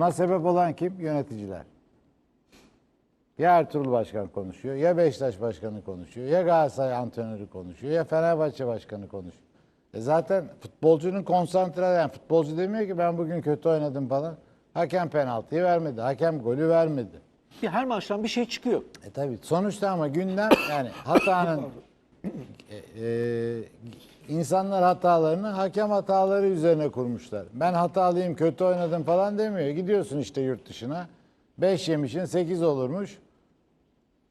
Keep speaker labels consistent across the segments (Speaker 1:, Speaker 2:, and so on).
Speaker 1: Buna sebep olan kim? Yöneticiler. Ya Ertuğrul Başkan konuşuyor, ya Beşiktaş Başkanı konuşuyor, ya Galatasaray antrenörü konuşuyor, ya Fenerbahçe Başkanı konuşuyor. E zaten futbolcunun konsantre yani futbolcu demiyor ki ben bugün kötü oynadım falan. Hakem penaltıyı vermedi, hakem golü vermedi.
Speaker 2: Bir her maçtan bir şey çıkıyor.
Speaker 1: E tabii sonuçta ama gündem yani hatanın e, e, insanlar hatalarını hakem hataları üzerine kurmuşlar. Ben hatalıyım, kötü oynadım falan demiyor. Gidiyorsun işte yurt dışına. 5 yemişin 8 olurmuş.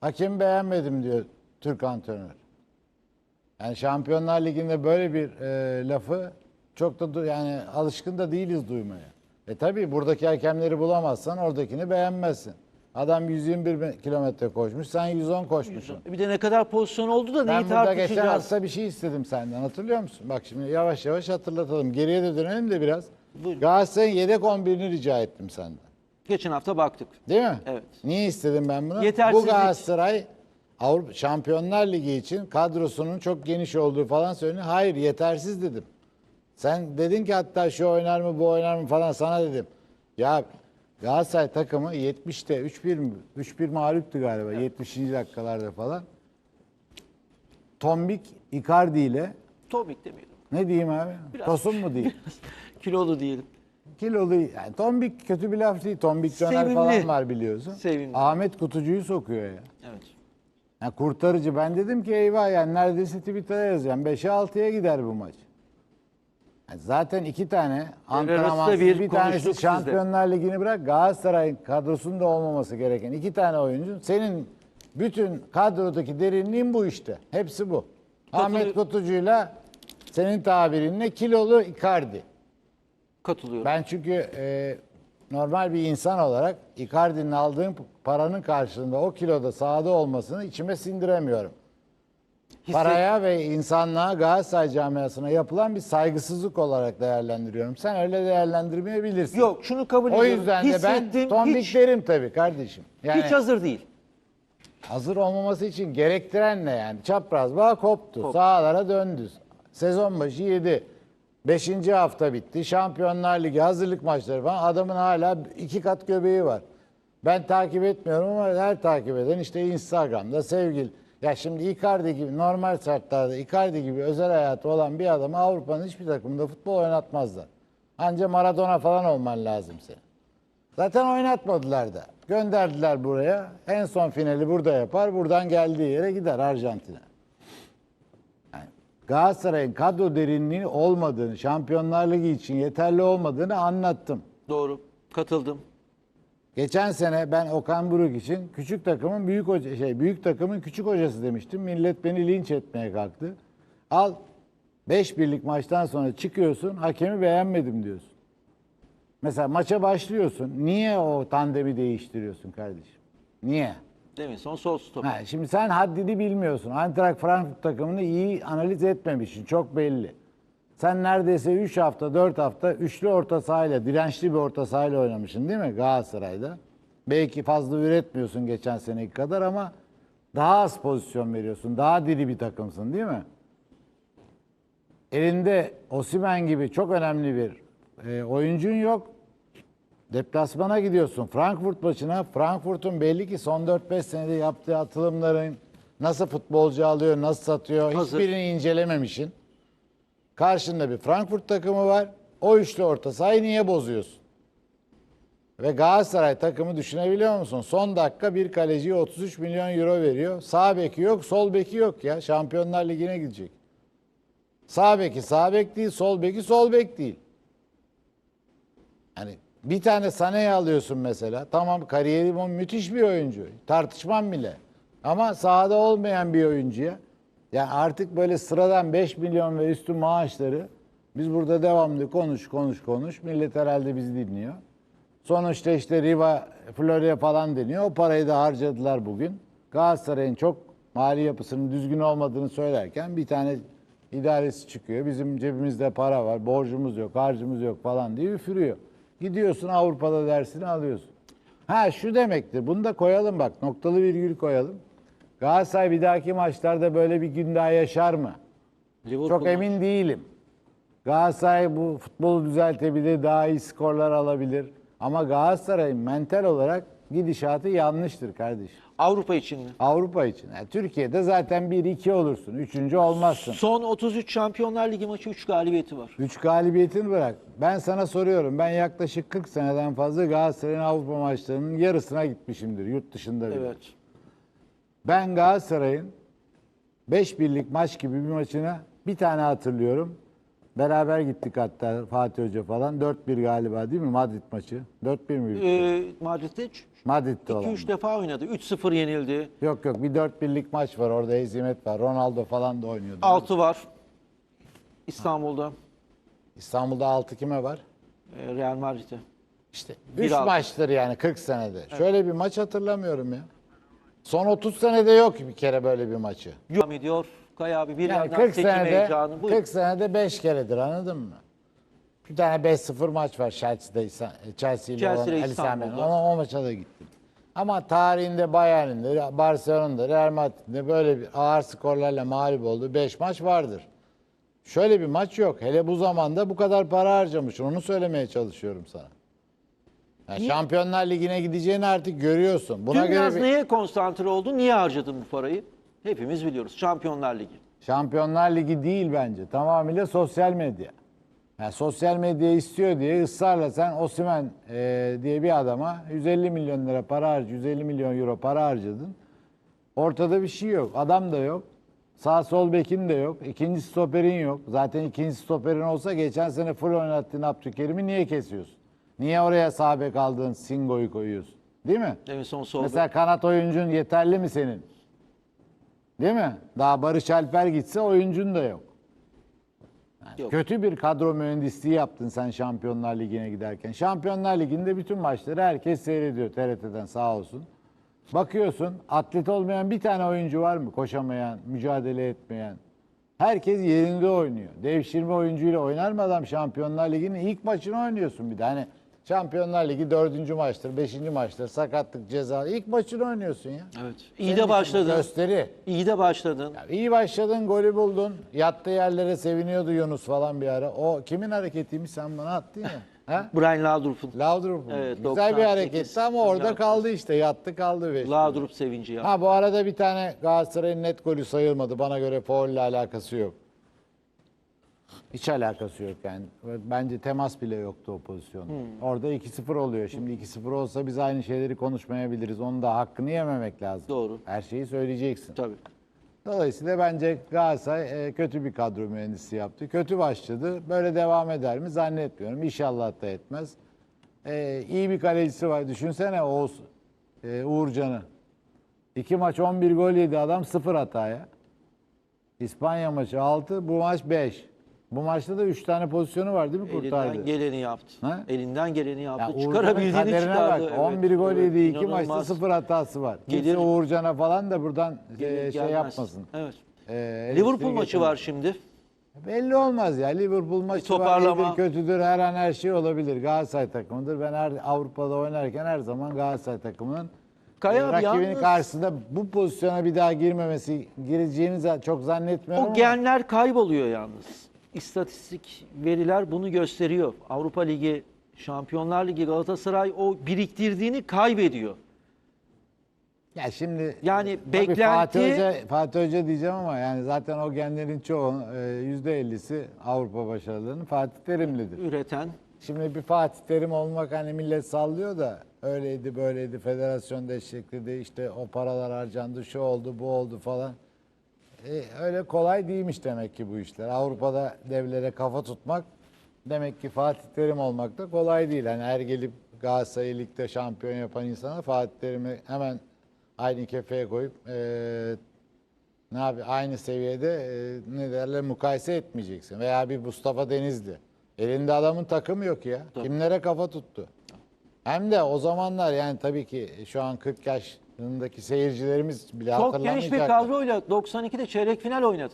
Speaker 1: Hakem beğenmedim diyor Türk antrenör. Yani Şampiyonlar Ligi'nde böyle bir e, lafı çok da yani alışkın da değiliz duymaya. E tabii buradaki hakemleri bulamazsan oradakini beğenmezsin. Adam 121 kilometre koşmuş, sen 110 koşmuşsun.
Speaker 2: Bir de ne kadar pozisyon oldu da
Speaker 1: Ben
Speaker 2: neyi
Speaker 1: burada geçen
Speaker 2: tartışacağız?
Speaker 1: hafta bir şey istedim senden hatırlıyor musun? Bak şimdi yavaş yavaş hatırlatalım. Geriye de dönelim de biraz.
Speaker 2: Buyurun.
Speaker 1: Galatasaray'ın yedek 11'ini rica ettim senden.
Speaker 2: Geçen hafta baktık.
Speaker 1: Değil mi?
Speaker 2: Evet.
Speaker 1: Niye istedim ben bunu?
Speaker 2: Yetersizlik.
Speaker 1: Bu Galatasaray Avrupa Şampiyonlar Ligi için kadrosunun çok geniş olduğu falan söyleniyor. Hayır yetersiz dedim. Sen dedin ki hatta şu oynar mı bu oynar mı falan sana dedim. Ya Galatasaray takımı 70'te 3-1 mi? 3-1 mağluptu galiba 70. dakikalarda falan. Tombik Icardi ile
Speaker 2: Tobik demeyelim.
Speaker 1: ne diyeyim abi?
Speaker 2: Biraz-
Speaker 1: Tosun mu diyeyim?
Speaker 2: Kilolu diyelim.
Speaker 1: Kilolu yani tombik kötü bir laf değil. Tombik döner falan var biliyorsun.
Speaker 2: Sevimli.
Speaker 1: Ahmet Kutucu'yu sokuyor ya.
Speaker 2: Evet.
Speaker 1: Yani kurtarıcı. Ben dedim ki eyvah yani neredeyse Twitter'a yazacağım. 5'e 6'ya gider bu maç. Zaten iki tane antrenmansız
Speaker 2: bir
Speaker 1: bir, tanesi Şampiyonlar Ligi'ni bırak Galatasaray'ın kadrosunda olmaması gereken iki tane oyuncu. Senin bütün kadrodaki derinliğin bu işte. Hepsi bu. Ahmet Kutucu'yla senin tabirinle kilolu Icardi.
Speaker 2: Katılıyorum.
Speaker 1: Ben çünkü e, normal bir insan olarak Icardi'nin aldığım paranın karşılığında o kiloda sahada olmasını içime sindiremiyorum. Paraya ve insanlığa Galatasaray camiasına yapılan bir saygısızlık olarak değerlendiriyorum. Sen öyle değerlendirmeyebilirsin.
Speaker 2: Yok şunu kabul
Speaker 1: O
Speaker 2: ediyorum.
Speaker 1: yüzden de ben
Speaker 2: Hissettim, hiç,
Speaker 1: derim tabii kardeşim. Yani
Speaker 2: hiç hazır değil.
Speaker 1: hazır olmaması için gerektiren ne yani? Çapraz bağ koptu. Sahalara döndü. Sezon başı 7. Beşinci hafta bitti. Şampiyonlar Ligi hazırlık maçları falan. Adamın hala iki kat göbeği var. Ben takip etmiyorum ama her takip eden işte Instagram'da sevgili. Ya şimdi Icardi gibi normal şartlarda Icardi gibi özel hayatı olan bir adamı Avrupa'nın hiçbir takımında futbol oynatmazlar. Anca Maradona falan olman lazım senin. Zaten oynatmadılar da. Gönderdiler buraya. En son finali burada yapar. Buradan geldiği yere gider Arjantin'e. Yani Galatasaray'ın kadro derinliği olmadığını, Şampiyonlar Ligi için yeterli olmadığını anlattım.
Speaker 2: Doğru. Katıldım.
Speaker 1: Geçen sene ben Okan Buruk için küçük takımın büyük hoca şey büyük takımın küçük hocası demiştim. Millet beni linç etmeye kalktı. Al 5 birlik maçtan sonra çıkıyorsun, hakemi beğenmedim diyorsun. Mesela maça başlıyorsun. Niye o tandemi değiştiriyorsun kardeşim? Niye?
Speaker 2: Demin son sol stop.
Speaker 1: Ha, şimdi sen haddini bilmiyorsun. Eintracht Frankfurt takımını iyi analiz etmemişsin. Çok belli. Sen neredeyse 3 hafta, 4 hafta üçlü orta sahayla, dirençli bir orta sahayla oynamışsın değil mi Galatasaray'da? Belki fazla üretmiyorsun geçen seneki kadar ama daha az pozisyon veriyorsun. Daha diri bir takımsın değil mi? Elinde Osimen gibi çok önemli bir e, oyuncun yok. Deplasmana gidiyorsun Frankfurt maçına. Frankfurt'un belli ki son 4-5 senede yaptığı atılımların nasıl futbolcu alıyor, nasıl satıyor
Speaker 2: Hazır.
Speaker 1: hiçbirini incelememişsin. Karşında bir Frankfurt takımı var. O üçlü orta sahayı niye bozuyorsun? Ve Galatasaray takımı düşünebiliyor musun? Son dakika bir kaleciye 33 milyon euro veriyor. Sağ beki yok, sol beki yok ya. Şampiyonlar Ligi'ne gidecek. Sağ beki sağ bek değil, sol beki sol bek değil. Hani bir tane Sané'yi alıyorsun mesela. Tamam kariyeri müthiş bir oyuncu. Tartışmam bile. Ama sahada olmayan bir oyuncuya yani artık böyle sıradan 5 milyon ve üstü maaşları biz burada devamlı konuş konuş konuş. Millet herhalde bizi dinliyor. Sonuçta işte Riva, Florya falan deniyor. O parayı da harcadılar bugün. Galatasaray'ın çok mali yapısının düzgün olmadığını söylerken bir tane idaresi çıkıyor. Bizim cebimizde para var, borcumuz yok, harcımız yok falan diye üfürüyor. Gidiyorsun Avrupa'da dersini alıyorsun. Ha şu demektir. Bunu da koyalım bak. Noktalı virgül koyalım. Galatasaray bir dahaki maçlarda böyle bir gün daha yaşar mı?
Speaker 2: Liverpool
Speaker 1: Çok emin değilim. Galatasaray bu futbolu düzeltebilir, daha iyi skorlar alabilir. Ama Galatasaray'ın mental olarak gidişatı yanlıştır kardeşim.
Speaker 2: Avrupa için mi?
Speaker 1: Avrupa için. Yani Türkiye'de zaten 1-2 olursun. Üçüncü olmazsın.
Speaker 2: Son 33 Şampiyonlar Ligi maçı 3 galibiyeti var.
Speaker 1: 3 galibiyetini bırak. Ben sana soruyorum. Ben yaklaşık 40 seneden fazla Galatasaray'ın Avrupa maçlarının yarısına gitmişimdir. Yurt dışında bile.
Speaker 2: Evet.
Speaker 1: Ben Galatasaray'ın 5 birlik maç gibi bir maçına bir tane hatırlıyorum. Beraber gittik hatta Fatih Hoca falan. 4-1 galiba değil mi Madrid maçı? 4-1 mi?
Speaker 2: Ee, Madrid'de
Speaker 1: Madrid'de olan.
Speaker 2: 2-3 defa oynadı. 3-0 yenildi.
Speaker 1: Yok yok bir 4 birlik maç var orada hezimet var. Ronaldo falan da oynuyordu.
Speaker 2: 6 var. İstanbul'da.
Speaker 1: İstanbul'da 6 kime var?
Speaker 2: e, Real Madrid'de.
Speaker 1: İşte
Speaker 2: Bir
Speaker 1: 3
Speaker 2: altı.
Speaker 1: maçtır yani 40 senede. Şöyle bir maç hatırlamıyorum ya. Son 30 senede yok bir kere böyle bir maçı.
Speaker 2: Devam ediyor. Kaya abi bir
Speaker 1: Yani
Speaker 2: yandan
Speaker 1: 40
Speaker 2: seçim
Speaker 1: senede
Speaker 2: heyecanı. Buyur.
Speaker 1: 40 senede 5 keredir anladın mı? Bir tane 5-0 maç var Chelsea'de Chelsea ile
Speaker 2: Chelsea
Speaker 1: olan
Speaker 2: ile
Speaker 1: Ali Sami.
Speaker 2: İstanbul'da.
Speaker 1: O maça da gittim. Ama tarihinde Bayern'inde, Barcelona'da, Real Madrid'de böyle bir ağır skorlarla mağlup olduğu 5 maç vardır. Şöyle bir maç yok. Hele bu zamanda bu kadar para harcamış. Onu söylemeye çalışıyorum sana. Yani? Şampiyonlar Ligi'ne gideceğini artık görüyorsun. Buna
Speaker 2: Dün
Speaker 1: göre
Speaker 2: biraz
Speaker 1: bir-
Speaker 2: neye konsantre oldu? Niye harcadın bu parayı? Hepimiz biliyoruz. Şampiyonlar Ligi.
Speaker 1: Şampiyonlar Ligi değil bence. Tamamıyla sosyal medya. Yani sosyal medya istiyor diye ısrarla sen Osimen e, diye bir adama 150 milyon lira para harcı, 150 milyon euro para harcadın. Ortada bir şey yok. Adam da yok. Sağ sol bekin de yok. İkinci stoperin yok. Zaten ikinci stoperin olsa geçen sene full oynattığın Abdülkerim'i niye kesiyorsun? Niye oraya sağ bek aldığın Singo'yu koyuyorsun? Değil mi?
Speaker 2: En son solda.
Speaker 1: Mesela kanat oyuncun yeterli mi senin? Değil mi? Daha Barış Alper gitse oyuncun da yok. Yani
Speaker 2: Yok.
Speaker 1: Kötü bir kadro mühendisliği yaptın sen Şampiyonlar Ligi'ne giderken. Şampiyonlar Ligi'nde bütün maçları herkes seyrediyor TRT'den sağ olsun. Bakıyorsun atlet olmayan bir tane oyuncu var mı? Koşamayan, mücadele etmeyen. Herkes yerinde oynuyor. Devşirme oyuncuyla oynar mı adam Şampiyonlar Ligi'nin ilk maçını oynuyorsun bir de. Hani Şampiyonlar Ligi dördüncü maçtır, beşinci maçtır, sakatlık, ceza. ilk maçını oynuyorsun ya.
Speaker 2: Evet.
Speaker 1: Senin
Speaker 2: İyi
Speaker 1: için
Speaker 2: de başladın.
Speaker 1: Gösteri.
Speaker 2: İyi de başladın.
Speaker 1: Ya iyi başladın, golü buldun. Yattığı yerlere seviniyordu Yunus falan bir ara. O kimin hareketiymiş sen bana attın ya. ha?
Speaker 2: Brian Laudrup'un.
Speaker 1: Laudrup.
Speaker 2: Evet,
Speaker 1: Güzel
Speaker 2: 98,
Speaker 1: bir hareketti ama orada
Speaker 2: 96.
Speaker 1: kaldı işte. Yattı kaldı. Beş.
Speaker 2: Laudrup sevinci ya.
Speaker 1: Ha bu arada bir tane Galatasaray'ın net golü sayılmadı. Bana göre faulle alakası yok. Hiç alakası yok yani. Bence temas bile yoktu o pozisyonda.
Speaker 2: Hmm.
Speaker 1: Orada 2-0 oluyor. Şimdi 2-0 olsa biz aynı şeyleri konuşmayabiliriz. Onun da hakkını yememek lazım.
Speaker 2: Doğru.
Speaker 1: Her şeyi söyleyeceksin.
Speaker 2: Tabii.
Speaker 1: Dolayısıyla bence Galatasaray e, kötü bir kadro mühendisi yaptı. Kötü başladı. Böyle devam eder mi zannetmiyorum. İnşallah da etmez. E, iyi bir kalecisi var. Düşünsene Oğuz e, Uğurcan'ı. İki maç 11 gol yedi adam sıfır hataya. İspanya maçı 6, bu maç 5. Bu maçta da 3 tane pozisyonu var değil mi kurtardı?
Speaker 2: Elinden geleni yaptı.
Speaker 1: Ha?
Speaker 2: Elinden geleni
Speaker 1: Ya
Speaker 2: yaptı.
Speaker 1: Uğurcan'ın
Speaker 2: Çıkarabildiğini çıkardı.
Speaker 1: bak.
Speaker 2: Evet,
Speaker 1: 11 gol
Speaker 2: evet.
Speaker 1: yedi, 2 maçta
Speaker 2: İnanılmaz.
Speaker 1: 0 hatası var.
Speaker 2: Gelir-
Speaker 1: Uğurcan'a falan da buradan e,
Speaker 2: Gelir
Speaker 1: şey
Speaker 2: gelmez.
Speaker 1: yapmasın.
Speaker 2: Evet.
Speaker 1: E, eleştiri
Speaker 2: Liverpool maçı
Speaker 1: getirmesin.
Speaker 2: var şimdi.
Speaker 1: Belli olmaz ya. Liverpool maçı var,
Speaker 2: toparlama.
Speaker 1: iyidir, kötüdür. Her an her şey olabilir. Galatasaray takımıdır. Ben her Avrupa'da oynarken her zaman Galatasaray takımının
Speaker 2: Kaya
Speaker 1: e,
Speaker 2: abi
Speaker 1: rakibinin
Speaker 2: yalnız-
Speaker 1: karşısında bu pozisyona bir daha girmemesi, gireceğini çok zannetmiyorum
Speaker 2: O
Speaker 1: ama
Speaker 2: genler kayboluyor yalnız. İstatistik veriler bunu gösteriyor. Avrupa Ligi, Şampiyonlar Ligi Galatasaray o biriktirdiğini kaybediyor.
Speaker 1: ya şimdi
Speaker 2: Yani beklenti-
Speaker 1: Fatih Hoca, Fatih Hoca diyeceğim ama yani zaten o genlerin çoğu e, %50'si Avrupa başarılarının Fatih Terimlidir.
Speaker 2: Üreten
Speaker 1: Şimdi bir Fatih Terim olmak hani millet sallıyor da öyleydi böyleydi federasyon destekledi işte o paralar harcandı şu oldu bu oldu falan. E, öyle kolay değilmiş demek ki bu işler. Avrupa'da devlere kafa tutmak demek ki Fatih Terim olmak da kolay değil. Hani her gelip Galatasaray'ı ligde şampiyon yapan insana Fatih Terim'i hemen aynı kefeye koyup e, ne abi aynı seviyede e, ne derler mukayese etmeyeceksin. Veya bir Mustafa Denizli. Elinde adamın takımı yok ya. Kimlere kafa tuttu? Hem de o zamanlar yani tabii ki şu an 40 yaşındaki seyircilerimiz bile
Speaker 2: çok
Speaker 1: hatırlamayacak.
Speaker 2: bir kadroyla 92'de çeyrek final oynadı.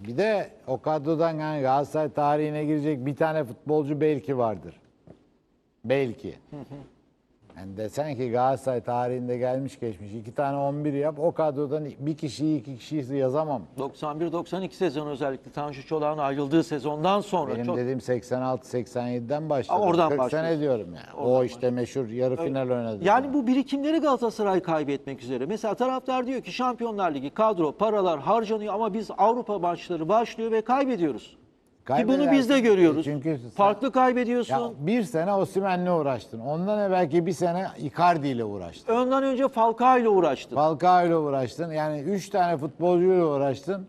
Speaker 1: Bir de o kadrodan yani Galatasaray tarihine girecek bir tane futbolcu belki vardır. Belki. Yani desen ki Galatasaray tarihinde gelmiş geçmiş iki tane 11 yap o kadrodan bir kişiyi iki kişiyi yazamam.
Speaker 2: 91-92 sezonu özellikle Tanju Çolak'ın ayrıldığı sezondan sonra
Speaker 1: Benim
Speaker 2: çok
Speaker 1: dediğim 86-87'den başladı.
Speaker 2: Aa, oradan
Speaker 1: 40
Speaker 2: başlıyor.
Speaker 1: sene diyorum yani. o işte meşhur yarı final oynadı.
Speaker 2: Yani bu birikimleri Galatasaray kaybetmek üzere. Mesela taraftar diyor ki Şampiyonlar Ligi kadro, paralar harcanıyor ama biz Avrupa maçları başlıyor ve kaybediyoruz. Ki bunu biz de görüyoruz.
Speaker 1: Çünkü sen-
Speaker 2: Farklı kaybediyorsun.
Speaker 1: Ya bir sene Osimhen'le uğraştın. Ondan evvelki bir sene Icardi ile uğraştın.
Speaker 2: Önden önce Falcao ile uğraştın.
Speaker 1: Falcao ile uğraştın. Yani 3 tane futbolcuyla uğraştın.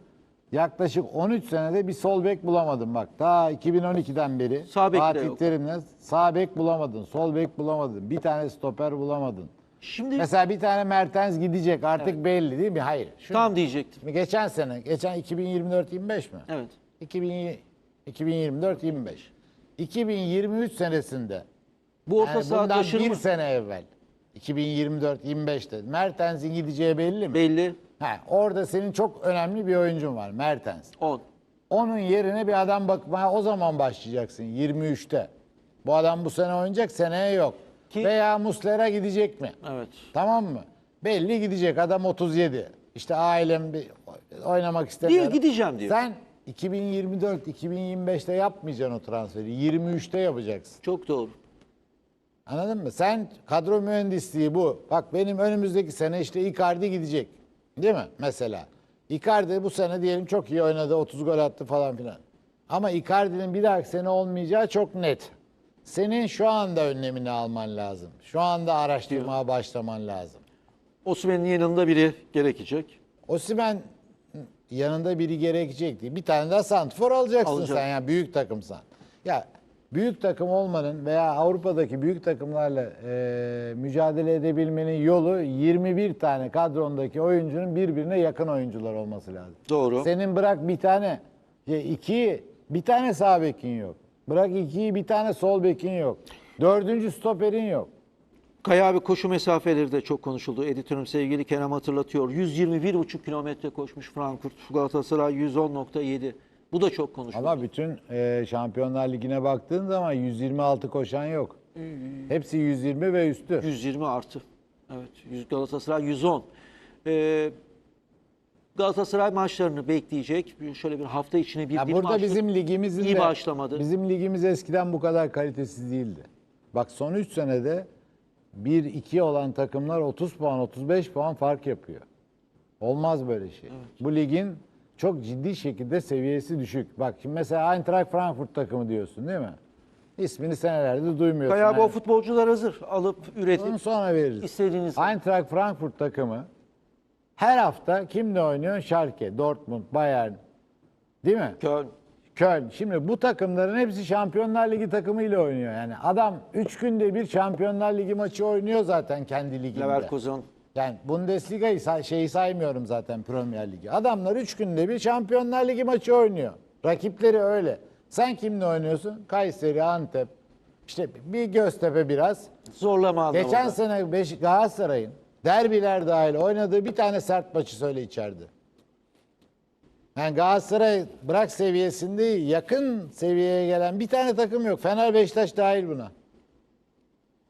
Speaker 1: Yaklaşık 13 senede bir sol bek bulamadın bak. Daha 2012'den beri
Speaker 2: Sağ
Speaker 1: Fatih. Terim'le sağ bek bulamadın, sol bek bulamadın. Bir tane stoper bulamadın.
Speaker 2: Şimdi
Speaker 1: Mesela bir tane Mertens gidecek artık belli değil mi? Hayır. Şu,
Speaker 2: tam diyecektim.
Speaker 1: Geçen sene, geçen 2024-25 mi?
Speaker 2: Evet.
Speaker 1: 2024-25. 2023 senesinde
Speaker 2: Bu orta
Speaker 1: yani
Speaker 2: saha taşır
Speaker 1: bir
Speaker 2: mı?
Speaker 1: sene evvel 2024-25'te Mertens'in gideceği belli mi?
Speaker 2: Belli.
Speaker 1: Ha, orada senin çok önemli bir oyuncun var Mertens.
Speaker 2: 10.
Speaker 1: Onun yerine bir adam bakmaya o zaman başlayacaksın 23'te. Bu adam bu sene oynayacak seneye yok.
Speaker 2: Ki-
Speaker 1: Veya Muslera gidecek mi?
Speaker 2: Evet.
Speaker 1: Tamam mı? Belli gidecek adam 37. İşte ailem bir oynamak istemiyor.
Speaker 2: Diyor, gideceğim diyor.
Speaker 1: Sen 2024-2025'te yapmayacaksın o transferi. 23'te yapacaksın.
Speaker 2: Çok doğru.
Speaker 1: Anladın mı? Sen kadro mühendisliği bu. Bak benim önümüzdeki sene işte Icardi gidecek. Değil mi? Mesela. Icardi bu sene diyelim çok iyi oynadı. 30 gol attı falan filan. Ama Icardi'nin bir dahaki sene olmayacağı çok net. Senin şu anda önlemini alman lazım. Şu anda araştırmaya başlaman lazım.
Speaker 2: Osimhen'in yanında biri gerekecek.
Speaker 1: Osimhen yanında biri gerekecek değil. Bir tane daha santfor alacaksın
Speaker 2: Alacak.
Speaker 1: sen ya büyük takımsan. Ya büyük takım olmanın veya Avrupa'daki büyük takımlarla e, mücadele edebilmenin yolu 21 tane kadrondaki oyuncunun birbirine yakın oyuncular olması lazım.
Speaker 2: Doğru.
Speaker 1: Senin bırak bir tane, ya iki, bir tane sağ bekin yok. Bırak ikiyi bir tane sol bekin yok. Dördüncü stoperin yok.
Speaker 2: Kaya abi koşu mesafeleri de çok konuşuldu. Editörüm sevgili Kerem hatırlatıyor. 121,5 kilometre koşmuş Frankfurt. Galatasaray 110.7. Bu da çok konuşuldu.
Speaker 1: Ama bütün e, Şampiyonlar Ligi'ne baktığın zaman 126 koşan yok. Hepsi 120 ve üstü.
Speaker 2: 120 artı. Evet. 100 Galatasaray 110. Ee, Galatasaray maçlarını bekleyecek. Şöyle bir hafta içine bir,
Speaker 1: Ya
Speaker 2: bir
Speaker 1: burada
Speaker 2: maçlık
Speaker 1: bizim ligimizin
Speaker 2: iyi
Speaker 1: de-
Speaker 2: başlamadı.
Speaker 1: Bizim ligimiz eskiden bu kadar kalitesiz değildi. Bak son 3 senede 1-2 olan takımlar 30 puan, 35 puan fark yapıyor. Olmaz böyle şey. Bu ligin çok ciddi şekilde seviyesi düşük. Bak şimdi mesela Eintracht Frankfurt takımı diyorsun değil mi? İsmini senelerde duymuyorsun.
Speaker 2: O
Speaker 1: Yani
Speaker 2: futbolcular hazır. Alıp üretip
Speaker 1: Onu sonra veririz.
Speaker 2: istediğiniz
Speaker 1: Eintracht Frankfurt takımı her hafta kimle oynuyor? Schalke, Dortmund, Bayern. Değil mi?
Speaker 2: Köln.
Speaker 1: Köln. Şimdi bu takımların hepsi Şampiyonlar Ligi takımıyla oynuyor. Yani adam 3 günde bir Şampiyonlar Ligi maçı oynuyor zaten kendi liginde.
Speaker 2: Leverkusen.
Speaker 1: Yani Bundesliga'yı say- şeyi saymıyorum zaten Premier Ligi. Adamlar 3 günde bir Şampiyonlar Ligi maçı oynuyor. Rakipleri öyle. Sen kimle oynuyorsun? Kayseri, Antep. İşte bir Göztepe biraz.
Speaker 2: Zorlama anlamında.
Speaker 1: Geçen sene Beş Galatasaray'ın derbiler dahil oynadığı bir tane sert maçı söyle içeride. Yani Galatasaray bırak seviyesinde yakın seviyeye gelen bir tane takım yok. Fener Beşiktaş dahil buna.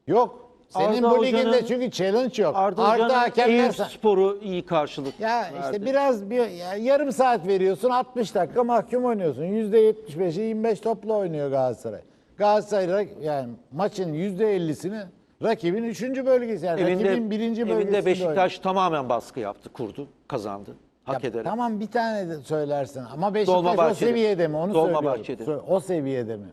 Speaker 1: Yok. Senin
Speaker 2: Arda
Speaker 1: bu liginde
Speaker 2: Hoca'nın-
Speaker 1: çünkü challenge yok.
Speaker 2: Arda,
Speaker 1: hakemler sa-
Speaker 2: Spor'u iyi karşılık
Speaker 1: ya
Speaker 2: verdi.
Speaker 1: işte biraz bir ya yarım saat veriyorsun 60 dakika mahkum oynuyorsun. %75'i 25 topla oynuyor Galatasaray. Galatasaray rak- yani maçın %50'sini rakibin 3. bölgesi yani rakibin
Speaker 2: Evinde,
Speaker 1: 1.
Speaker 2: evinde
Speaker 1: bölgesinde
Speaker 2: Beşiktaş tamamen baskı yaptı, kurdu, kazandı. Hak
Speaker 1: Ya
Speaker 2: ederek.
Speaker 1: Tamam bir tane de söylersin ama Beşiktaş o seviyede mi onu
Speaker 2: Dolmabahçe'de.
Speaker 1: söylüyorum. O seviyede mi?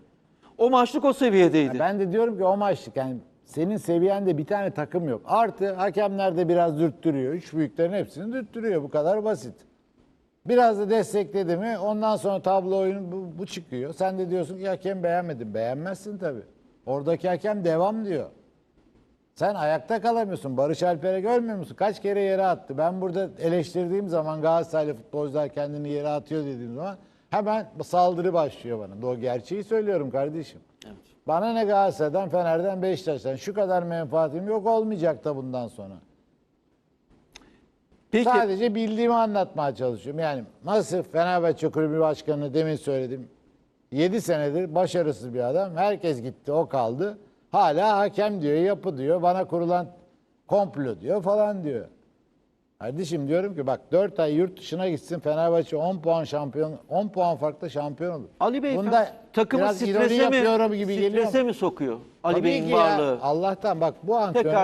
Speaker 2: O maçlık o seviyedeydi.
Speaker 1: Ben de diyorum ki o maçlık yani senin seviyende bir tane takım yok. Artı hakemler de biraz dürttürüyor. Üç büyüklerin hepsini dürttürüyor. Bu kadar basit. Biraz da destekledi mi ondan sonra tablo oyunu bu, bu çıkıyor. Sen de diyorsun ki hakem beğenmedim. Beğenmezsin tabii. Oradaki hakem devam diyor. Sen ayakta kalamıyorsun. Barış Alper'e görmüyor musun? Kaç kere yere attı. Ben burada eleştirdiğim zaman Galatasaraylı futbolcular kendini yere atıyor dediğim zaman hemen saldırı başlıyor bana. O gerçeği söylüyorum kardeşim. Bana ne Galatasaray'dan, Fener'den, Beşiktaş'tan şu kadar menfaatim yok olmayacak da bundan sonra.
Speaker 2: Peki
Speaker 1: Sadece bildiğimi anlatmaya çalışıyorum. Yani nasıl Fenerbahçe Kulübü Başkanı demin söyledim. 7 senedir başarısız bir adam. Herkes gitti, o kaldı. Hala hakem diyor, yapı diyor, bana kurulan komplo diyor falan diyor. Kardeşim diyorum ki bak 4 ay yurt dışına gitsin Fenerbahçe 10 puan şampiyon 10 puan farklı şampiyon olur.
Speaker 2: Ali Bey
Speaker 1: Bunda
Speaker 2: takımı
Speaker 1: biraz ironi
Speaker 2: strese mi,
Speaker 1: yapıyorum gibi geliyor.
Speaker 2: strese mi sokuyor Ali
Speaker 1: Tabii
Speaker 2: Bey'in
Speaker 1: ki ya,
Speaker 2: varlığı?
Speaker 1: Allah'tan bak bu antrenör
Speaker 2: Tekrar